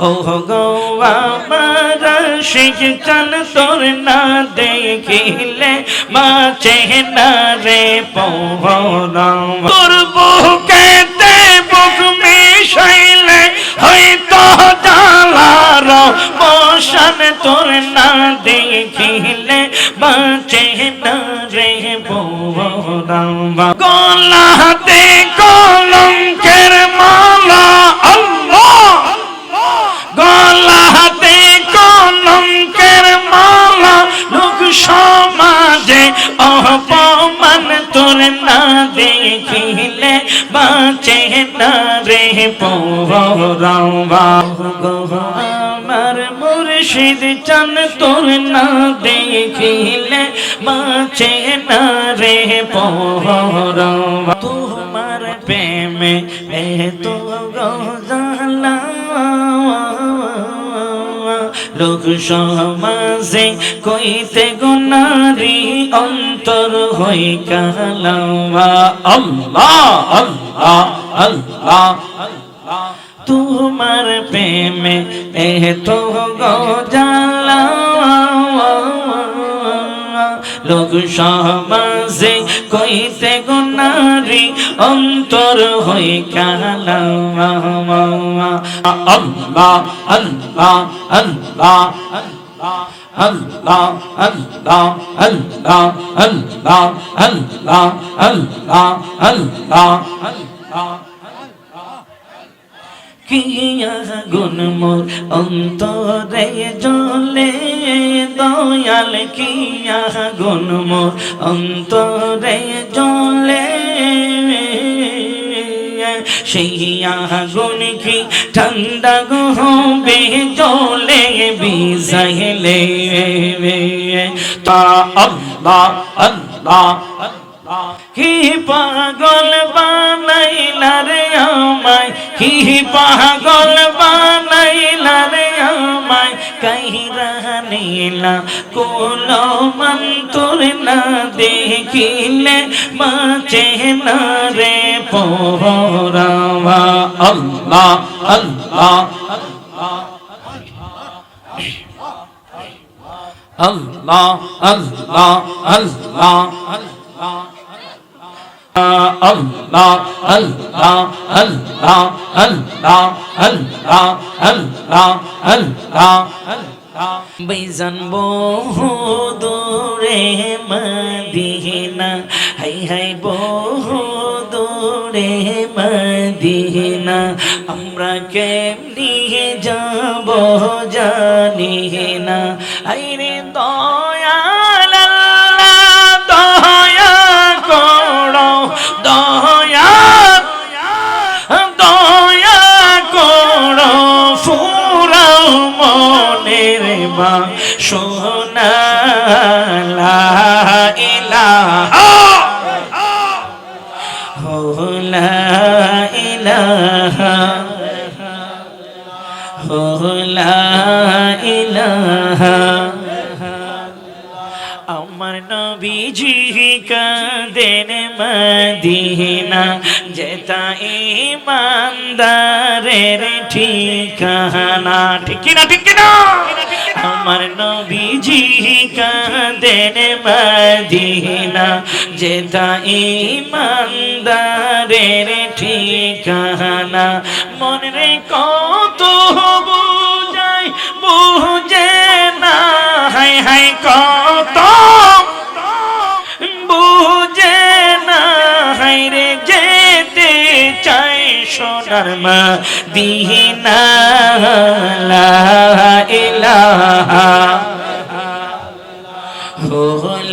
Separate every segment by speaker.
Speaker 1: ও গো আমার শিখ চান তোর না দেখিলে বাঁচে না রে পহরাম তোর বুক মিশাইলে, হয়তো জালার বসান তোর না দেখিলে বাঁচে না রে গলাতে কলঙ্কের না দেখিলে বাঁচে না রে পৌরাবা আমার মুর্শিদ চান তোর না দেখিলে বাঁচে না রে পৌরাবা তোমার প্রেমে এ তো গজালা লোক সমাজে কইতে গুনারি অন্তর হই কালামা আল্লাহ আল্লাহ আল্লাহ তোমার প্রেমে এ তো লোক সমাজে কইতে গুনারি অন্তর হই কালামা আল্লাহ আল্লাহ আল্লাহ আল্লাহ আল্লাহ আল্লাহ আল্লাহ আল্লাহ আল্লাহ আল্লাহ আল্লাহ কিয়া গুন মোর অন্তরে জলে দয়াল কিয়া গুন মোর অন্তরে জলে সেই আগুন কি ঠান্ডা গহবে জলে বিজাইলে তা আল্লাহ আল্লাহ আল্লাহ। কি পাগল বানাইলা রে আমায় কি পাগল বানাইলা রে আমায় কাহিরা নীলা কোল মন্তর না দেখিলে বাঁচে না রে পোহরাবা আল্লাহ আল্লাহ আল্লাহ আল্লাহ আল্লাহ আল্লাহ। বহু দূরে মদিনা। হাই হাই বহু দূরে মদিনা। আমরা কেমনি যাব জানি না। সোনা আমার নবীজি কাঁদেন মদিনা যেতা ইমানদারের ঠিকানা। ঠিক না ঠিক না আমার নবীজি কাঁদেন মদিনা যেতা ইমানদারের ঠিকানা। মনে কত বুঝাই, বুঝে না হাই হাই কত। বুঝে না হাই রে যেতে চাই সোনার মা দিহিনা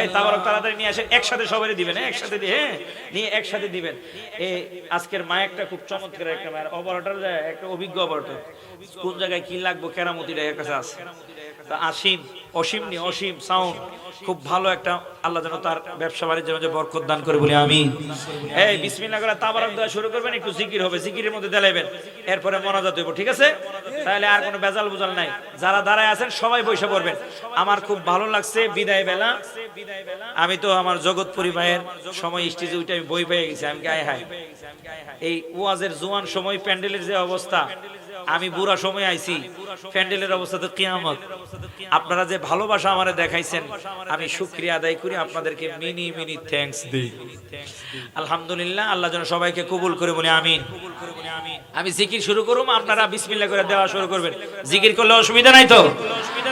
Speaker 1: এই তাড়াতাড়ি নিয়ে আসে, একসাথে সবারই দিবেন হ্যাঁ? একসাথে দিয়ে হ্যাঁ? নিয়ে একসাথে দিবেন। এই আজকের মায়েরটা খুব চমৎকার একটা মায়ের একটা অভিজ্ঞ অপারেটর। কোন জায়গায় কি লাগবো কেরামতিটা এর কাছে আছে। তা আসিম, অসীম নি অসীম সাউন্ড খুব ভালো একটা আল্লাহ যেন তার ব্যবসা বাণিজ্য মাঝে বরকত দান করে বলি আমি এই বিসমিল্লাহ করে তাবারক দেওয়া শুরু করবেন, একটু জিকির হবে, জিকিরের মধ্যে দেলাইবেন এরপরে মনাজাত হইব, ঠিক আছে? তাহলে আর কোনো বেজাল বুজাল নাই। যারা দাঁড়ায় আছেন, সবাই বসে পড়বেন। আমার খুব ভালো লাগছে, বিদায় বেলা। আমি তো আমার জগৎপুরি ভাইয়ের সময় স্টেজে উঠে আমি বই পেয়ে গেছি, আমি গায়ে হাই এই ওয়াজের জোয়ান সময়, প্যান্ডেলের যে অবস্থা আমি বুড়া সময় আইছি প্যান্ডেলের অবস্থা তো কিয়ামত আপনারা যে ভালোবাসা আমারে দেখাইছেন আমি শুক্রিয়া আদায় করি আপনাদেরকে মিনি মিনি থ্যাঙ্কস দিই আলহামদুলিল্লাহ আল্লাহ যেন সবাইকে কবুল করে বলে আমিন আমি জিকির শুরু করুম আপনারা বিসমিল্লাহ করে দেওয়া শুরু করবেন জিকির করলে অসুবিধা নাই তো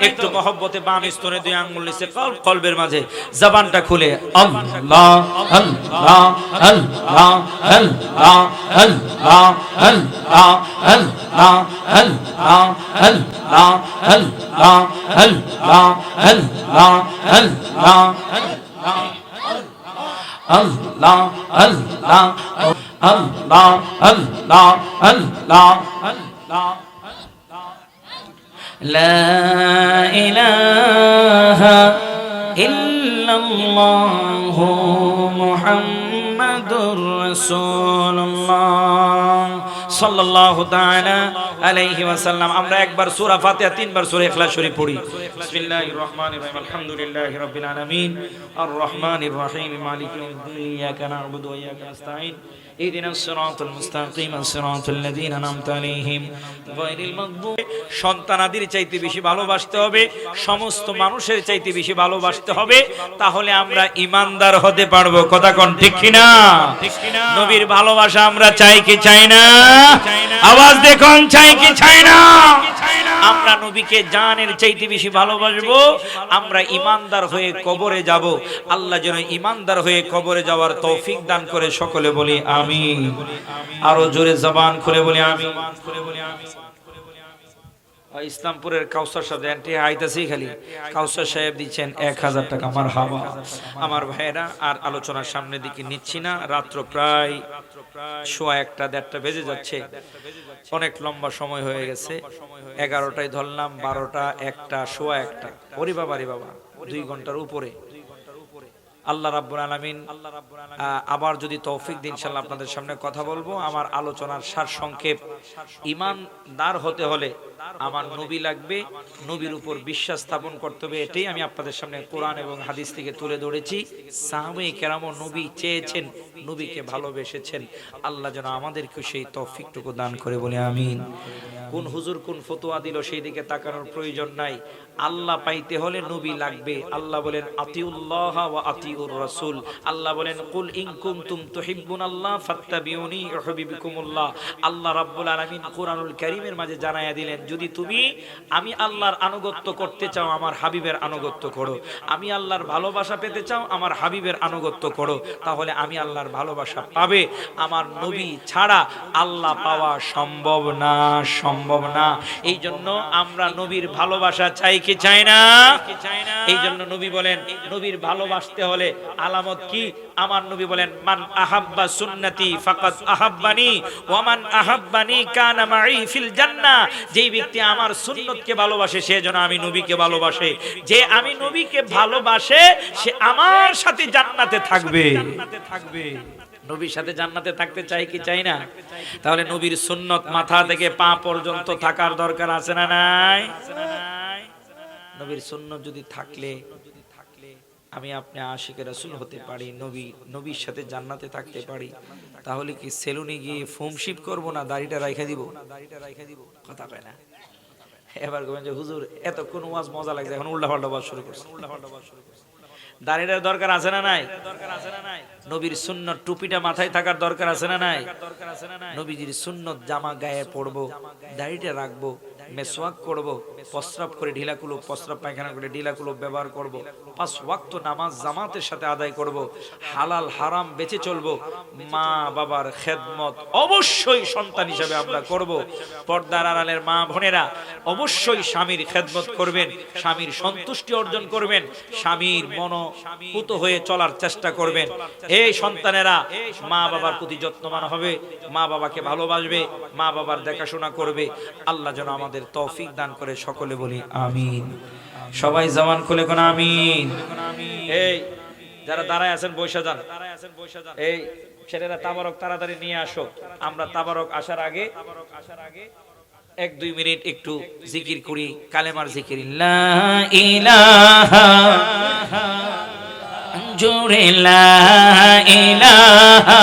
Speaker 1: একটু মহব্বতে বাম স্তনে দুই আঙ্গুল নিচে কল কলবের মাঝে জবানটা খুলে আল্লাহ আল্লাহ আল্লাহ আল্লাহ আল্লাহ আল্লাহ আল্লাহ هل لا هل لا هل لا هل لا هل لا هل لا لا إله إلا الله محمد رسول الله. সাল্লাল্লাহু তাআলা আলাইহি ওয়াসাল্লাম। আমরা একবার সূরা ফাতিহা, তিনবার সূরা ইখলাস শরীফ পড়ি। বিসমিল্লাহির রহমানির রহিম আলহামদুলিল্লাহি রাব্বিল আলামিন। আর রহমানির রহিম। মালিকি ইয়াউমিদ্দিন। ইয়াকা না'বুদু ওয়া ইয়াকা নাস্তাঈন اهدنا الصراط المستقيم صراط الذين انعمت عليهم غير المغضوب সন্তানাদির চাইতে বেশি ভালোবাসতে হবে সমস্ত মানুষের চাইতে বেশি ভালোবাসতে হবে তাহলে আমরা ইমানদার হতে পারবো কথা কোন ঠিক কিনা নবীর ভালোবাসা আমরা চাই কি চাই না আওয়াজ দেখুন চাই কি চাই না আমরা নবীকে জানের চাইতে বেশি ভালোবাসবো, আমরা ইমানদার হয়ে কবরে যাব। আল্লাহ যেন ইমানদার হয়ে কবরে যাওয়ার তৌফিক দান করে সকলে বলি আমি আরও জোরে জবান খুলে বলি আমি ইসলামপুরের কাউসার সাহেব এন্টি আইতাছি খালি। কাউসার সাহেব দিচ্ছেন এক হাজার টাকা। আমার হাওয়া আমার ভাইয়েরা, আর আলোচনার সামনে দিকে নিচ্ছি না। রাত্র প্রায় সোয়া একটা দেড়টা বেজে যাচ্ছে। অনেক লম্বা সময় হয়ে গেছে। এগারোটায় ধরলাম বারোটা একটা সোয়া একটা। ওরে বাবা রে বাবা দুই ঘণ্টার উপরে। আল্লাহ রাব্বুল আলামিন আবার যদি তৌফিক দিন ইনশাআল্লাহ আপনাদের সামনে কথা বলব। আমার আলোচনার সার সংক্ষেপ ইমানদার হতে হলে আমার নবী লাগবে, নবীর উপর বিশ্বাস স্থাপন করতে হবে, এটাই আমি আপনাদের সামনে কোরআন এবং হাদিস থেকে তুলে ধরেছি। সাহাবে কেরাম নবী চেয়েছেন, নবীকে ভালোবেসেছেন। আল্লাহ যেন আমাদেরকে সেই তৌফিকটুকু দান করে বলে আমিন। কোন হুজুর কোন ফতোয়া দিল সেই দিকে তাকানোর প্রয়োজন নাই। আল্লাহ পাইতে হলে নবী লাগবে। আল্লাহ বলেন, আতিউল্লাহ ওয়া আতিউর রাসূল। আল্লাহ বলেন, কুল ইন কুনতুম তুহিব্বুনাল্লাহ ফাত্তাবিউনি ইউহিব্বুকুমুল্লাহ। আল্লাহ রাব্বুল আলামিন কোরআনুল কারীমের মাঝে জানায়া দিলেন যদি তুমি আমি আল্লাহর আনুগত্য করতে চাও, আমার হাবিবের আনুগত্য করো। আমি আল্লাহর ভালোবাসা পেতে চাও, আমার হাবিবের আনুগত্য করো। তাহলে আমি আল্লাহর ভালোবাসা পাবে। আমার নবী ছাড়া আল্লাহ পাওয়া সম্ভব না সম্ভব না। এই জন্য আমরা নবীর ভালোবাসা চাই কি চাই না? এই জন্য নবী বলেন, নবীর ভালোবাসতে হলে আলামত কি? আমার নবী বলেন, মান আহাব্বা সুন্নতি ফাকাদ আহাব্বানি, ওয়া মান আহাব্বানি কানা মাই ফিল জান্নাহ। যেই ব্যক্তি আমার সুন্নতকে ভালোবাসে, সে যেন আমি নবীকে ভালোবাসে। যে আমি নবীকে ভালোবাসে, সে আমার সাথে জান্নাতে থাকবে। থাকবে নবীর সাথে জান্নাতে থাকতে চাই কি চাই না? তাহলে নবীর সুন্নত মাথা থেকে পা পর্যন্ত থাকার দরকার আছে না নাই? নবীর সুন্নত যদি থাকলে আমি আপনি আশিকে রাসূল হতে পারি, নবী, নবীর সাথে জান্নাতে থাকতে পারি, তাহলে কি সেলুনে গিয়ে ফোমশিপ করব না, দাড়িটা রাইখা দিব? দাড়িটা রাইখা দিব কথা কয় না। এবার বলবেন যে, হুজুর, এতক্ষণ ওয়াজ মজা লাগছে, এখন উল্টা পাল্টা ওয়াজ শুরু করছে উল্টা পাল্টা ওয়াজ শুরু করছে। দাড়িটার দরকার আছে না নাই? নবীর সুন্নত টুপিটা মাথায় থাকার দরকার আছে না নাই? নবীজির সুন্নত জামা গায়ে পরবো, দাড়িটা রাখব মেসওয়াক করব, প্রস্রাব করে, ঢিলাকুলো, প্রস্রাব পায়খানা করে, ঢিলাকুলো ব্যবহার করব। পাঁচ ওয়াক্ত নামাজ জামাতের সাথে আদায় করব, হালাল, হারাম বেঁচে চলবো। মা বাবার খেদমত অবশ্যই সন্তান হিসাবে আমরা করব। পর্দার আড়ালের মা বোনেরা অবশ্যই স্বামীর খেদমত করবেন, স্বামীর সন্তুষ্টি অর্জন করবেন, স্বামীর মন পুত হয়ে চলার চেষ্টা করবেন। এই সন্তানেরা মা বাবার প্রতি যত্নবান হবে, মা বাবাকে ভালোবাসবে, মা বাবার দেখাশোনা করবে। আল্লাহ যেন আমাদের আমাদের তৌফিক দান করে সকলে বলি আমিন। সবাই জবান খুলে কোন আমিন। এই, যারা দাঁড়ায় আছেন বৈশা যান। এই, ছেলেরা তাবারক তাড়াতাড়ি নিয়ে আসো। আমরা তাবারক আসার আগে এক দুই মিনিট একটু জিকির করি, কালেমার জিকির। জোরে লা ইলাহা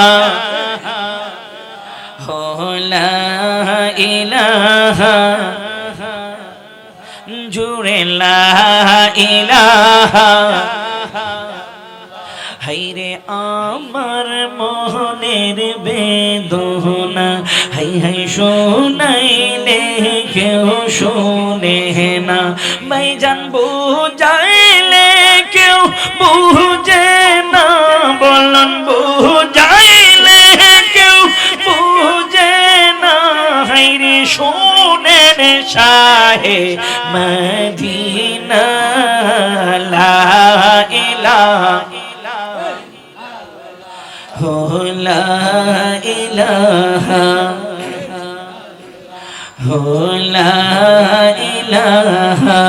Speaker 1: হাইরে আমার মনের বেদনা, হাই হাই শোনাইলে কেউ শোনে না। মাই জানব যাইলে কেউ বুঝে না, বলন বুঝাইলে কেউ বুঝে না। হাইরে শোনেন শাহে মদিনা লা ইলাহা হো লা ইলাহা হো লা ইলাহা